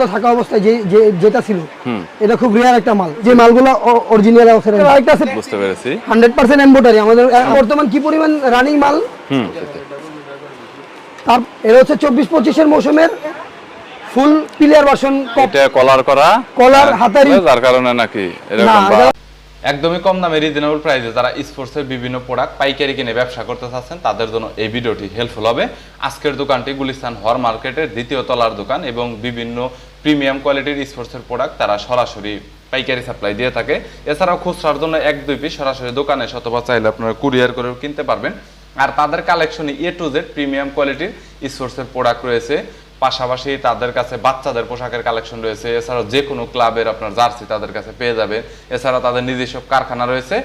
Ronaldo থাকা অবস্থায় যে যে- যেটা ছিল এটা খুব রেয়ার একটা মাল। যে মালগুলো অরিজিনাল অবস্থায় আরেকটা আছে বুঝতে পেরেছি। 100% এমবোটারি আমাদের বর্তমান কি পরিমাণ রানিং মাল? হুম তার এটা হচ্ছে চব্বিশ পঁচিশের মৌসুমের ফুল প্লেয়ার ভার্সন এটা কলার করা কলার, হাতারি। যার কারণে নাকি এরকম এটা- একদমই কম দামে রিজনেবল প্রাইসে যারা স্পোর্টসের বিভিন্ন প্রোডাক্ট পাইকারি কিনে ব্যবসা করতে চাচ্ছেন, তাদের জন্য এই ভিডিওটি হেল্পফুল হবে। আজকের দোকানটি গুলিস্তান হর মার্কেটের দ্বিতীয় তলার দোকান এবং বিভিন্ন প্রিমিয়াম কোয়ালিটির স্পোর্টসের প্রোডাক্ট তারা সরাসরি পাইকারি সাপ্লাই দিয়ে থাকে। এছাড়াও খুচরার জন্য এক, দুই পিস সরাসরি দোকানে শতবা চাইলে আপনারা কুরিয়ার করেও কিনতে পারবেন। আর তাদের কালেকশনে এ টু জেড প্রিমিয়াম কোয়ালিটির স্পোর্টসের প্রোডাক্ট রয়েছে। পাশাপাশি তাদের কাছে বাচ্চাদের পোশাকের কালেকশন রয়েছে। এছাড়াও যে কোনো ক্লাবের আপনার জার্সি তাদের কাছে পেয়ে যাবে এছাড়া তাদের নিজস্ব কারখানা রয়েছে।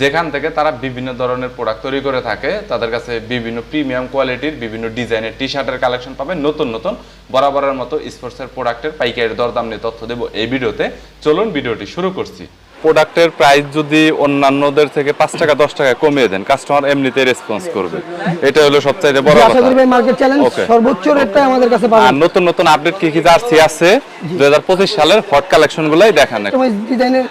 যেখান থেকে তারা বিভিন্ন ধরনের প্রোডাক্ট তৈরি করে থাকে। তাদের কাছে বিভিন্ন প্রিমিয়াম কোয়ালিটির বিভিন্ন ডিজাইনের টি শার্টের কালেকশন পাবেন। নতুন নতুন, বরাবরের মতো স্পোর্টসের প্রোডাক্টের পাইকারি দরদাম নিয়ে তথ্য দেবো এই ভিডিওতে। চলুন, ভিডিওটি শুরু করছি। প্রোডাক্টের প্রাইস যদি অন্যান্যদের থেকে পাঁচ টাকা দশ টাকা কমিয়ে দেন কাস্টমার এমনিতে রেসপন্স করবে। এটা হলো সবচাইতে বড় কথা. সর্বোচ্চ রেটটা আমাদের কাছে আর নতুন নতুন আপডেট কি কি জার্সি আছে? দুই হাজার পঁচিশ সালের হট কালেকশন গুলাই দেখান ডিজাইনের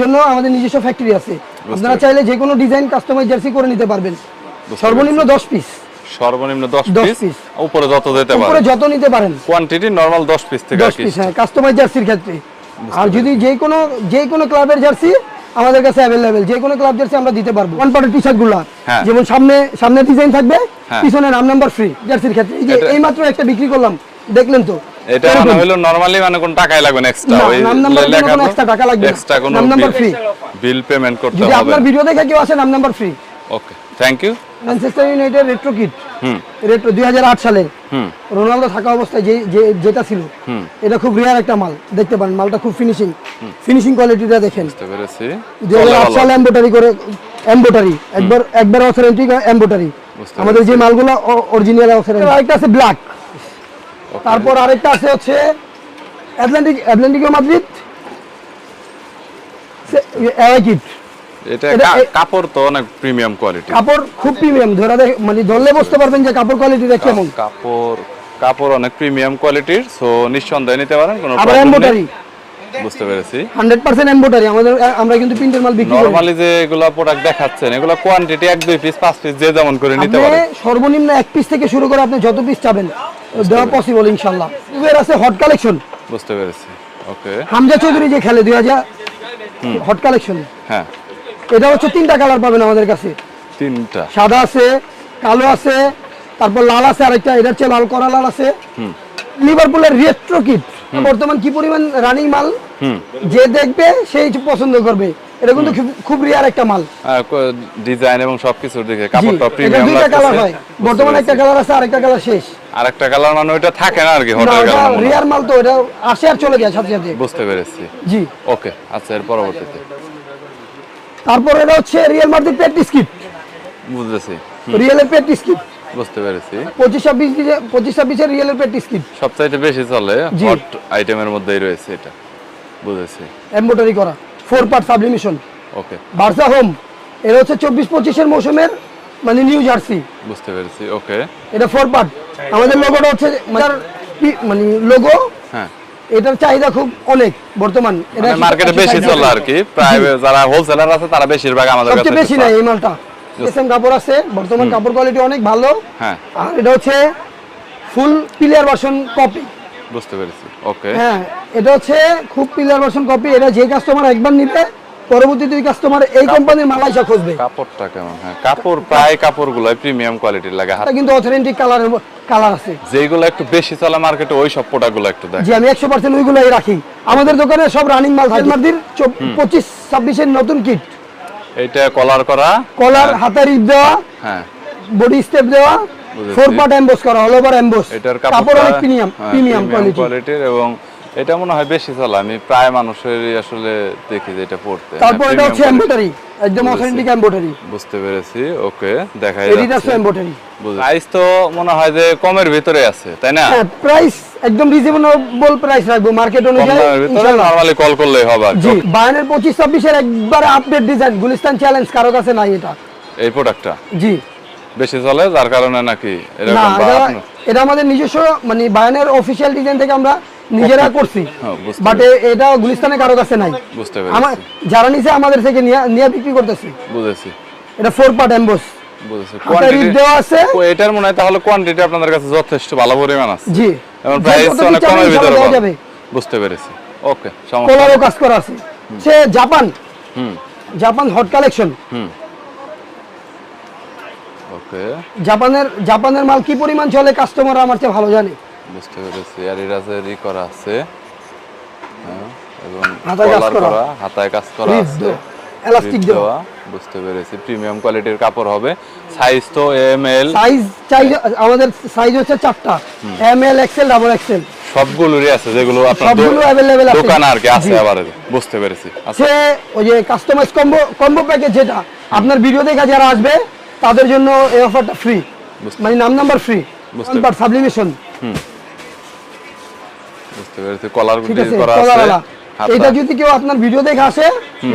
জন্য আমাদের নিজস্ব ফ্যাক্টরি আছে। আপনারা চাইলে যে কোনো ডিজাইন কাস্টমাইজ জার্সি করে নিতে পারবেন। সর্বনিম্ন দশ পিস সর্বনিম্ন দশ 10 পিস উপরে যত যেতে উপরে যত নিতে পারেন। কোয়ান্টিটি নরমাল দশ পিস থেকে আর দশ কি পিস হ্যাঁ কাস্টমাইজ জার্সির ক্ষেত্রে। আর যদি যে কোনো যে কোনো ক্লাবের জার্সি আমাদের কাছে অ্যাভেলেবেল যে কোনো ক্লাব জার্সি আমরা দিতে পারব। ওয়ান পার্টের টি শার্টগুলা। হ্যাঁ। যেমন সামনে সামনে ডিজাইন থাকবে হ্যাঁ। পিছনে নাম নাম্বার ফ্রি জার্সির ক্ষেত্রে। এই যে এই মাত্র একটা বিক্রি করলাম দেখলেন তো? এটা। মানে হলো নরমালি মানে কোন টাকাই লাগবে না এক্সট্রা ওই নাম নাম্বার কোনো extra টাকা লাগবে এক্সট্রা কোনো নাম নাম্বার ফ্রি বিল পেমেন্ট করতে যদি হবে। আপনার ভিডিও দেখে কেউ আসে নাম number free okay thank you Manchester United retro kit hmm retro দুই হুম রোনালদো থাকা অবস্থায় যে যেটা ছিল হুম। এটা খুব রেয়ার একটা মাল দেখতে পারেন মালটা খুব ফিনিশিং ফিনিশিং কোয়ালিটিটা দেখেন দুই হাজার আট। সালে এম্বোটারি করে এম্বোটারি একবার একবার অথেন্টিক এম্বোটারি আমাদের যে মালগুলো অরিজিনাল অথেন্টিক আরেকটা আছে ব্ল্যাক তারপর আরেকটা আছে হচ্ছে অ্যাটলান্টিক অ্যাটলান্টিকো মাদ্রিদ কিট এটা এটা- কা- এ- কাপড় তো অনেক প্রিমিয়াম কোয়ালিটি কাপড় খুব প্রিমিয়াম ধরে মানে ধরলে বুঝতে পারবেন যে কাপড় কোয়ালিটিটা কেমন। কাপড় কাপড় অনেক প্রিমিয়াম কোয়ালিটির সো নিঃসন্দেহে নিতে পারেন কোনো আবার problem বুঝতে পেরেছি। আমাদের আমরা কিন্তু প্রিন্টের মাল বিক্রি করি। নরমালি যে এগুলা প্রোডাক্ট দেখাচ্ছেন এগুলা কোয়ান্টিটি এক দুই পিস পাঁচ পিস যে যেমন করে নিতে সর্বনিম্ন এক পিস থেকে শুরু করে আপনি যত পিস চাবেন দেওয়া পসিবল ইনশাল্লাহ এর আছে হট কালেকশন বুঝতে পেরেছি ওকে হামজা চৌধুরী যে খেলে দুই হাজার হট কালেকশন হ্যাঁ। এটা হচ্ছে তিনটা কালার পাবেন আমাদের কাছে। তিনটা। সাদা আছে কালো আছে তারপর লাল আছে আরেকটা এটা হচ্ছে লাল করা লাল আছে। লিভারপুলের রেট্রো কিট বর্তমান কি পরিমাণ রানিং মাল? যে দেখবে সেই পছন্দ করবে। এটা কিন্তু খুব- রিয়ার একটা মাল। ডিজাইন এবং সবকিছুর দিকে জি, কাপড়টা এটা প্রিমিয়াম দুইটা কালার হয়। বর্তমানে একটা কালার আছে আরেকটা কালার শেষ। আর একটা কালার মানে ওইটা থাকে না আর কি হোটেল কালার রিয়ার মাল তো এটা আসে আর চলে যায় সাথে সাথে। বুঝতে পেরেছি। জি। ওকে আচ্ছা এর পরবর্তীতে। তারপর এটা হচ্ছে রিয়েল মার্কেট প্র্যাকটিস কিট বুঝতেছি। রিয়েলের প্র্যাকটিস কিট বুঝতে পেরেছি। পঁচিশ ছাব্বিশ পঁচিশ ছাব্বিশের রিয়েলের প্র্যাকটিস কিট সবচাইতে বেশি চলে হট আইটেমের মধ্যেই রয়েছে এটা। বুঝেছি। এমব্রয়ডারি করা। Four part sublimation okay Barca home এটা হচ্ছে চব্বিশ পঁচিশের মৌসুমের মানে নিউ জার্সি বুঝতে পেরেছি। ওকে এটা ফোর পার্ট আমাদের লোগোটা হচ্ছে মানে মানে লোগো হ্যাঁ। এটার চাহিদা খুব অনেক বর্তমান। এটা মার্কেটে বেশি চলে আর কি। প্রায় যারা হোলসেলার আছে তারা বেশিরভাগ আমাদের কাছে সবচেয়ে বেশি নাই এই মালটা। এসএম কাপড় আছে বর্তমান কাপড় কোয়ালিটি অনেক ভালো। হ্যাঁ। আর এটা হচ্ছে ফুল পিলার ভার্সন কপি বুঝতে পেরেছি। ওকে হ্যাঁ এটা হচ্ছে খুব পিলার ভার্সন কপি এটা যে কাস্টমার একবার নিবে পরবর্তী দুই কাস্টমার এই কোম্পানির মালাইসা খুঁজবে। কাপড়টা কেমন? হ্যাঁ কাপড় প্রায় কাপড়গুলো প্রিমিয়াম কোয়ালিটির লাগে। হাত কিন্তু অথেন্টিক কালারের কালার আছে। যেগুলো একটু বেশি চলে মার্কেটে ওই সব প্রোডাক্টগুলো একটু দেখ যে আমি একশো পার্সেন্ট ওইগুলোই রাখি। আমাদের দোকানে সব রানিং মাল থাকে। মার্দির পঁচিশ ছাব্বিশের নতুন কিট এটা কলার করা। কলার হাতের ইপ দেওয়া। হ্যাঁ। বডি স্টেপ দেওয়া। ফোর পার্ট এমবোস করা অল ওভার এমবোস এটার কাপড় অনেক প্রিমিয়াম প্রিমিয়াম কোয়ালিটির এবং এটা মনে হয় বেশি চলে। আমি প্রায় মানুষের আসলে দেখি যে এটা পড়তে। তারপর হ্যাঁ, এটা হচ্ছে quality। এমবোটারি একদম অথেন্টিক এমবোটারি বুঝতে পেরেছি ওকে দেখাই এডিডাস এমবোটারি প্রাইস তো মনে হয় যে কমের ভিতরে আছে তাই না? হ্যাঁ প্রাইস একদম রিজনেবল প্রাইস রাখব মার্কেট অনুযায়ী ইনশাআল্লাহ। নরমালি কল করলেই হবে। জি বায়ানের পঁচিশ ছাব্বিশের একবার আপডেট ডিজাইন গুলিস্তান চ্যালেঞ্জ কারও কাছে নাই এটা। এই প্রোডাক্টটা জি। বেশি চলে যার কারণে নাকি? এরকম এটা আমাদের নিজস্ব মানে বায়ানের অফিসিয়াল ডিজাইন থেকে আমরা নিজেরা করছি। হ্যাঁ, বাট এটা গুলিস্তানে কারও কাছে নাই। বুঝতে পেরেছি। যারা নিছে আমাদের থেকে নিয়ে নিয়ে বিক্রি করতেছে। বুঝেছি। এটা ফোর পার্ট এমবোস বুঝেছি। হাতায় কোয়ান্টিটি রিপ দেওয়া আছে। এটার মনে হয় তাহলে কোয়ান্টিটি আপনাদের কাছে যথেষ্ট ভালো পরিমাণ আছে। জি। এবং প্রাইস অনেক কমের ভিতরে ইনশাআল্লাহ দেওয়া পাবেন। যাবে। বুঝতে পেরেছি। ওকে সমস্যা কাজ করা আছে। সে Japan. Hmm. Japan hot collection hmm. Okay জাপানের জাপানের মাল কি পরিমাণ চলে কাস্টমার আমার চেয়ে ভালো জানে। বুঝতে পেরেছি আর এরাজের ই করা আছে। হ্যাঁ, এবং কলার করা। হাতায় কাজ করা আছে। এলাস্টিক দেওয়া। বুঝতে পেরেছি। প্রিমিয়াম কোয়ালিটির কাপড় হবে। সাইজ তো এম এল সাইজ চাই আমাদের সাইজ হচ্ছে চারটা। M L XL double XL সবগুলোরই আছে যেগুলো আপনার সবগুলো আছে। দোকানে আর কি আছে আবার। বুঝতে পেরেছি। আচ্ছা। সে ওই যে কাস্টমাইজ কম্বো কম্বো প্যাকেজ যেটা আপনার ভিডিও দেখা যারা আসবে তাদের জন্য এই অফারটা ফ্রি মানে নাম নাম্বার ফ্রি বুঝতে- সাবলিমেশন বুঝতে পেরেছি কলার গুটি করা আছে এটা যদি কেউ আপনার ভিডিও দেখে আসে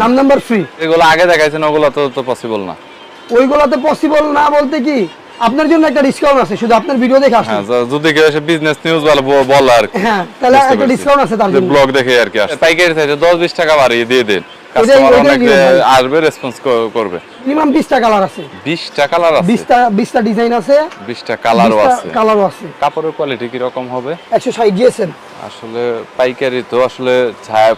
নাম নাম্বার ফ্রি এগুলো আগে দেখাইছেন ওগুলো তো তো পসিবল না। ওইগুলোতে পসিবল না বলতে কি আপনার জন্য একটা ডিসকাউন্ট আছে শুধু আপনার ভিডিও দেখে আসে হ্যাঁ যদি কেউ এসে বিজনেস নিউজ বলে বলে আর হ্যাঁ তাহলে একটা ডিসকাউন্ট আছে তার জন্য। ব্লগ দেখে আর কি আসে। পাইকারি চাইছে দশ বিশ টাকা বাড়িয়ে দিয়ে দেন। ওইটাই- কাস্টমার ওইটাই অনেক নিয়ম ভাই। আসবে রেসপন্স করবে। মিনিমাম বিশটা কালার আছে। বিশটা কালার আছে। বিশটা বিশটা ডিজাইন আছে। বিশটা কালারও আছে। কালারও আছে। কাপড়ের কোয়ালিটি কীরকম হবে? একশো ষাট আসলে পাইকারি তো আসলে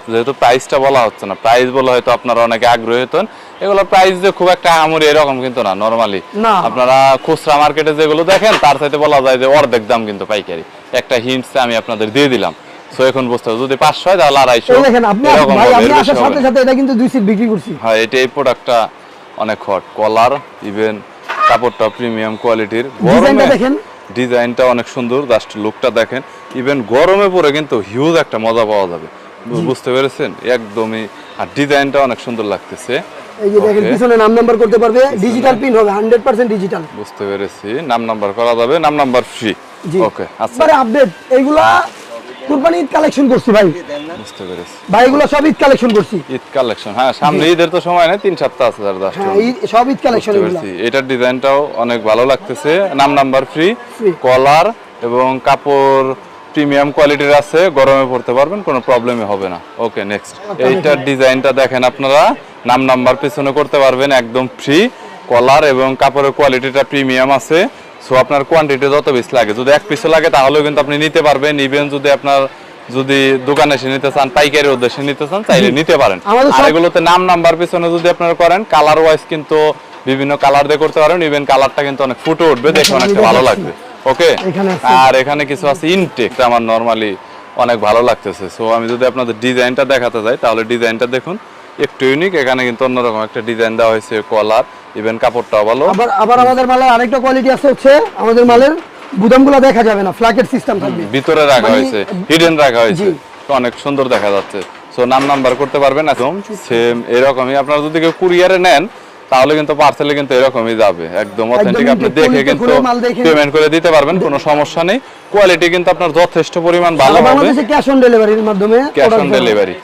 যেহেতু প্রাইসটা বলা হচ্ছে না প্রাইস বলা হয়তো আপনারা অনেকে আগ্রহী হতেন। এগুলো প্রাইস যে খুব একটা আমরি এরকম কিন্তু না নরমালি আপনারা খুচরা মার্কেটে যেগুলো দেখেন তার সাথে বলা যায় যে অর্ধেক দাম কিন্তু পাইকারি। একটা হিন্টস আমি আপনাদের দিয়ে দিলাম। সো এখন বুঝতে যদি পাঁচশো হয় তাহলে আড়াইশো। এই দেখেন আপনি ভাই বেশি আসার সাথে সাথে এটা কিন্তু দুই সিট বিক্রি করছি। হ্যাঁ এটা এই প্রোডাক্টটা অনেক হট কলার ইভেন কাপড়টা প্রিমিয়াম কোয়ালিটির ডিজাইনটা দেখেন। ডিজাইনটা অনেক সুন্দর জাস্ট লুকটা দেখেন। ইভেন গরমে পরে কিন্তু হিউজ একটা মজা পাওয়া যাবে। বুঝতে পেরেছেন? একদমই। আর ডিজাইনটা অনেক সুন্দর লাগতেছে। এই যে দেখেন পিছনে নাম নাম্বার করতে পারবে। ডিজিটাল প্রিন্ট হবে হান্ড্রেড পার্সেন্ট ডিজিটাল বুঝতে পেরেছি। নাম নাম্বার করা যাবে নাম নাম্বার ফ্রি ওকে আচ্ছা। আপডেট এইগুলা কুরবানি ঈদ কালেকশন করছি ভাই। বুঝতে পেরেছি। ভাই এগুলো সব ঈদ কালেকশন করছি। ঈদ কালেকশন হ্যাঁ সামনে ঈদের তো সময় নেই তিন সপ্তাহ আছে তার হ্যাঁ সব ঈদ কালেকশন এগুলো। এটার ডিজাইনটাও অনেক ভালো লাগতেছে নাম নাম্বার ফ্রি কলার এবং কাপড় প্রিমিয়াম কোয়ালিটির আছে গরমে পড়তে পারবেন কোনো প্রবলেমই হবে না। ওকে নেক্সট এইটার ডিজাইনটা দেখেন আপনারা নাম নাম্বার পিছনে করতে পারবেন একদম ফ্রি কলার এবং কাপড়ের কোয়ালিটিটা প্রিমিয়াম আছে। সো আপনার কোয়ান্টিটি যত বেশি লাগে যদি এক পিসও লাগে তাহলেও কিন্তু আপনি নিতে পারবেন। ইভেন যদি আপনার যদি দোকানে এসে নিতে চান পাইকারি উদ্দেশ্যে নিতে চান চাইলে নিতে পারেন। আর এগুলোতে নাম নাম্বার পিছনে যদি আপনারা করেন কালার ওয়াইজ কিন্তু বিভিন্ন কালার দিয়ে করতে পারেন। ইভেন কালারটা কিন্তু অনেক ফুটে উঠবে দেখে অনেকটা ভালো লাগবে। ওকে আর এখানে কিছু আছে ইনটেক আমার নরমালি অনেক ভালো লাগতেছে। সো আমি যদি আপনাদের ডিজাইনটা দেখাতে যাই তাহলে ডিজাইনটা দেখুন। একটু ইউনিক এখানে কিন্তু অন্যরকম একটা ডিজাইন দেওয়া হয়েছে কলার ইভেন কাপড়টাও ভালো। আবার আবার আমাদের মালের আরেকটা কোয়ালিটি আছে হচ্ছে আমাদের মালের বুদামগুলো দেখা যাবে না ফ্ল্যাকেট সিস্টেম থাকবে। ভিতরে রাখা মানে- হয়েছে হিডেন রাখা হয়েছে। অনেক সুন্দর দেখা যাচ্ছে। সো নাম নাম্বার করতে পারবেন একদম সেম এরকমই। আপনারা যদি কেউ কুরিয়ারে নেন তাহলে কিন্তু পার্সেলে কিন্তু এরকমই যাবে। একদম অথেন্টিক আপনি দেখে কিন্তু পেমেন্ট করে দিতে পারবেন কোনো সমস্যা নেই। কোয়ালিটি কিন্তু আপনার যথেষ্ট পরিমাণ ভালো হবে। বাংলাদেশে ক্যাশ অন ডেলিভারির মাধ্যমে ক্যাশ অন ডেলিভারি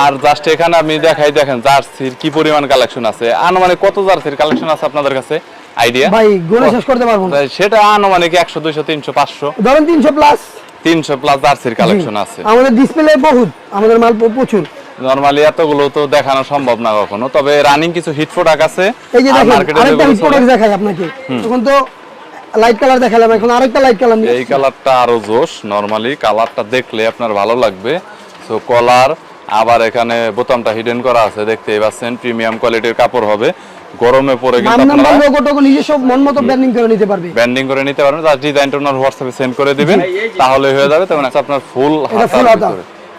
আর জাস্ট এখানে আপনি দেখাই দেখেন জার্সির কি পরিমাণ কালেকশন আছে। আনুমানিক কত জার্সির কালেকশন আছে আপনাদের কাছে? আইডিয়া ভাই গুণে শেষ করতে পারব না। সেটা আনুমানিক একশো দুইশো তিনশো পাঁচশো। ধরেন তিনশো প্লাস তিনশো প্লাস জার্সির কালেকশন আছে। আমাদের ডিসপ্লে বহুত আমাদের মাল প্রচুর। নরমালি এতগুলো তো দেখানো সম্ভব না কখনো তবে রানিং কিছু হিট প্রোডাক্ট আছে এই যে দেখেন আরেকটা চলে, প্রোডাক্ট দেখাই আপনাকে তখন তো লাইট কালার দেখালাম এখন আরেকটা লাইট কালার এই কালারটা আরও জোশ নরমালি কালারটা দেখলে আপনার ভালো লাগবে। সো কলার আবার এখানে বোতামটা হিডেন করা আছে দেখতে পাচ্ছেন প্রিমিয়াম কোয়ালিটির কাপড় হবে। গরমে পরে নাম কিন্তু আপনারা লোগো টোগো নিজস্ব মন মতো ব্র্যান্ডিং করে নিতে পারবে। ব্যান্ডিং করে নিতে পারবেন জাস্ট ডিজাইনটা ওনার হোয়াটসঅ্যাপে সেন্ড করে দিবেন তাহলে হয়ে যাবে তেমন আপনার ফুল ফুল হাতা।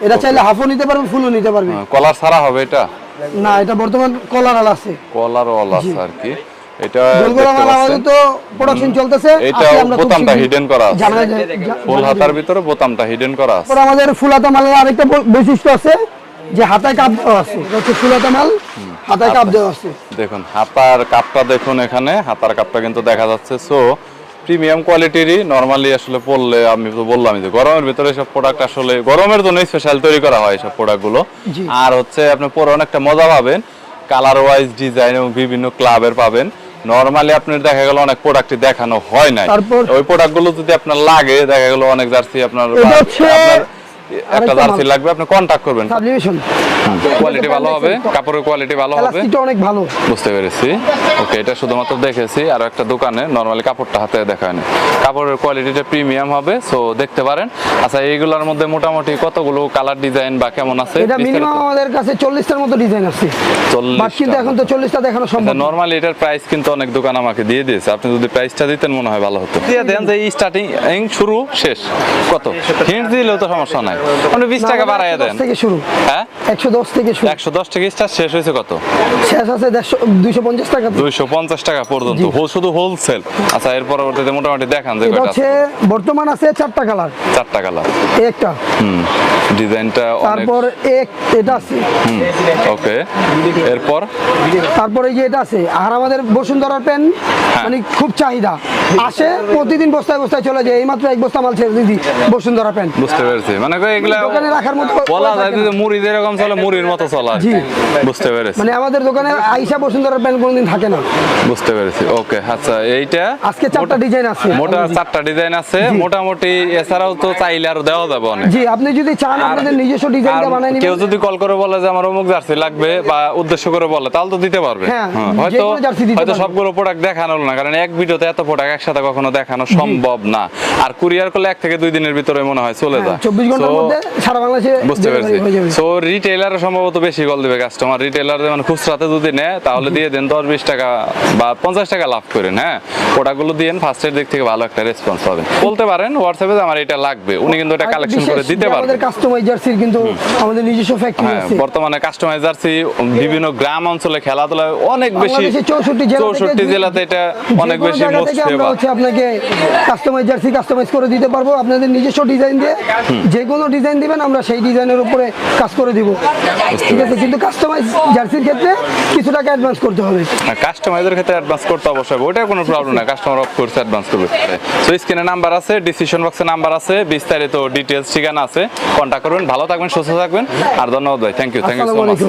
এটা চাইলে হাফও নিতে পারবে ফুলও নিতে পারবে কলার ছাড়া হবে এটা? না এটা বর্তমান কলার আল আছে। কলার ওয়াল আছে আর কি। এটা। তো প্রোডাকশন চলতেছে। এটা আমরা বোতামটা হিডেন করা আছে। ফুল হাতার ভিতরে বোতামটা হিডেন করা আছে। আমাদের ফুলাতা মালের আরেকটা বৈশিষ্ট্য আছে যে হাতায় কাপ দেওয়া আছে। এটা হচ্ছে ফুলাতা মাল হাতায় কাপ দেওয়া আছে। দেখুন হাতার কাপটা দেখুন এখানে। হাতার কাপটা কিন্তু দেখা যাচ্ছে। সো প্রিমিয়াম কোয়ালিটিরই নর্মালি আসলে পড়লে আমি তো বললাম যে গরমের ভিতরে সব প্রোডাক্ট আসলে গরমের জন্য স্পেশাল তৈরি করা হয় সব প্রোডাক্টগুলো। আর হচ্ছে আপনি পরে অনেকটা মজা পাবেন কালার ওয়াইজ ডিজাইন এবং বিভিন্ন ক্লাবের পাবেন। নর্মালি আপনার দেখা গেল অনেক প্রোডাক্টই দেখানো হয় নাই। ওই ওই প্রোডাক্টগুলো যদি আপনার লাগে দেখা গেল অনেক জার্সি আপনার একটা জার্সি লাগবে আপনি কন্টাক্ট করবেন। সাবলিমেশন কোয়ালিটি ভালো হবে কাপড়ের কোয়ালিটি ভালো হবে। এলাস্টিকটা অনেক ভালো। বুঝতে পেরেছি। ওকে এটা শুধুমাত্র দেখেছি আর একটা দোকানে নর্মালি কাপড়টা হাতে কাপড়ের কোয়ালিটিটা প্রিমিয়াম হবে সো দেখতে পারেন। আচ্ছা এইগুলোর মধ্যে মোটামুটি কতগুলো কালার ডিজাইন বা কেমন আছে? এটা মিনিমাম আমাদের কাছে চল্লিশটার মতো ডিজাইন আছে। 40 বাট কিন্তু এখন তো চল্লিশটা দেখানো সম্ভব নরমালি এটার প্রাইস কিন্তু অনেক দোকান আমাকে দিয়ে দিয়েছে। আপনি যদি প্রাইসটা দিতেন মনে হয় ভালো হতো। দিয়ে দেন যে স্টার্টিং শুরু শেষ। কত? হিন্ট দিলেও তো সমস্যা নাই। আপনি বিশ টাকা বাড়াইয়া দেন। থেকে শুরু। হ্যাঁ? একশো দশ থেকে শুরু। একশো দশ স্টার্ট শেষ হয়েছে কত? শেষ আছে দুইশো পঞ্চাশ টাকা থেকে। দুইশো পঞ্চাশ টাকা পর্যন্ত। শুধু হোলসেল। আচ্ছা এর পরবর্তীতে মোটামুটি দেখান যে হচ্ছে বর্তমান আছে চারটা কালার। চারটা কালার। একটা। হুম। ডিজাইনটা অনেক তারপর এক এটা আছে। ওকে। এরপর? তারপরে যে এটা আছে আর আমাদের বসুন্ধরার পেন হ্যাঁ। মানে খুব চাহিদা। আসে প্রতিদিন বস্তায় বস্তায় চলে যায়। এইমাত্র এক বস্তা মাল ছেড়ে দিদি বসুন্ধরা পেন বুঝতে পেরেছি। মানে এগুলা দোকানে রাখার মতো বলা যায় যে মুড়ি যেরকম চলে মুড়ির মতো চলে জি। বুঝতে পেরেছি। মানে আমাদের দোকানে আইসা বসুন্ধরার পেন কোনোদিন থাকে না। বুঝতে পেরেছি। ওকে আচ্ছা এইটা আজকে চারটা ডিজাইন আছে। মোটা চারটা ডিজাইন আছে। মোটামুটি এছাড়াও তো চাইলে আরও দেওয়া যাবে অনেক। জি আপনি যদি চান আপনাদের নিজস্ব ডিজাইনটা বানাই কেউ যদি কল করে বলে যে আমার অমুক জার্সি লাগবে বা উদ্দেশ্য করে বলে তাহলে তো দিতে পারবে। হ্যাঁ, হয়তো দিতে হয়তো সবগুলো প্রোডাক্ট দেখানো না কারণ এক ভিডিওতে এত প্রোডাক্ট একসাথে কখনো দেখানো সম্ভব না। আর কুরিয়ার করলে এক থেকে দুই দিনের ভিতরে মনে হয় চলে যায়। চব্বিশ ঘণ্টার So, মধ্যে সারা বাংলাদেশে বুঝতে পেরেছি। সো রিটেলার সম্ভবত বেশি কল দিবে কাস্টমার রিটেলার মানে খুচরাতে যদি নেয় তাহলে দিয়ে দেন দশ বিশ টাকা বা পঞ্চাশ টাকা লাভ করেন হ্যাঁ? প্রোডাক্টগুলো দিয়েন ফার্স্টের দিক থেকে ভালো একটা রেসপন্স পাবেন। বলতে পারেন হোয়াটসঅ্যাপে আমার এটা লাগবে। উনি কিন্তু এটা কালেকশন করে দিতে পারবেন আমাদের কাস্টমাইজ জার্সির কিন্তু আমাদের নিজস্ব ফ্যাক্টরি হ্যাঁ আছে। বর্তমানে কাস্টমাইজ জার্সি বিভিন্ন গ্রাম অঞ্চলে খেলাধুলায় অনেক বেশি বাংলাদেশের 64 জেলা জেলাতে এটা অনেক বেশি মোস্ট ফেভার হচ্ছে আপনাকে কাস্টমাইজ জার্সি কাস্টমাইজ করে দিতে পারব। আপনাদের নিজস্ব ডিজাইন দিয়ে যে কোনো ডিজাইন দিবেন আমরা সেই ডিজাইনের উপরে কাজ করে দিব। ঠিক আছে কিন্তু কাস্টমাইজ জার্সির ক্ষেত্রে কিছু টাকা অ্যাডভান্স করতে হবে। কাস্টমাইজের ক্ষেত্রে অ্যাডভান্স করতে অবশ্যই হবে। ওটা কোনো প্রবলেম না কাস্টমার অফ কোর্স অ্যাডভান্স করবে। সো স্ক্রিনে নাম্বার আছে ডিসিশন বক্সে নাম্বার আছে বিস্তারিত ডিটেলস ঠিকানা আছে। কন্ট্যাক্ট করবেন ভালো থাকবেন সুস্থ থাকবেন আর ধন্যবাদ ভাই thank you thank you so much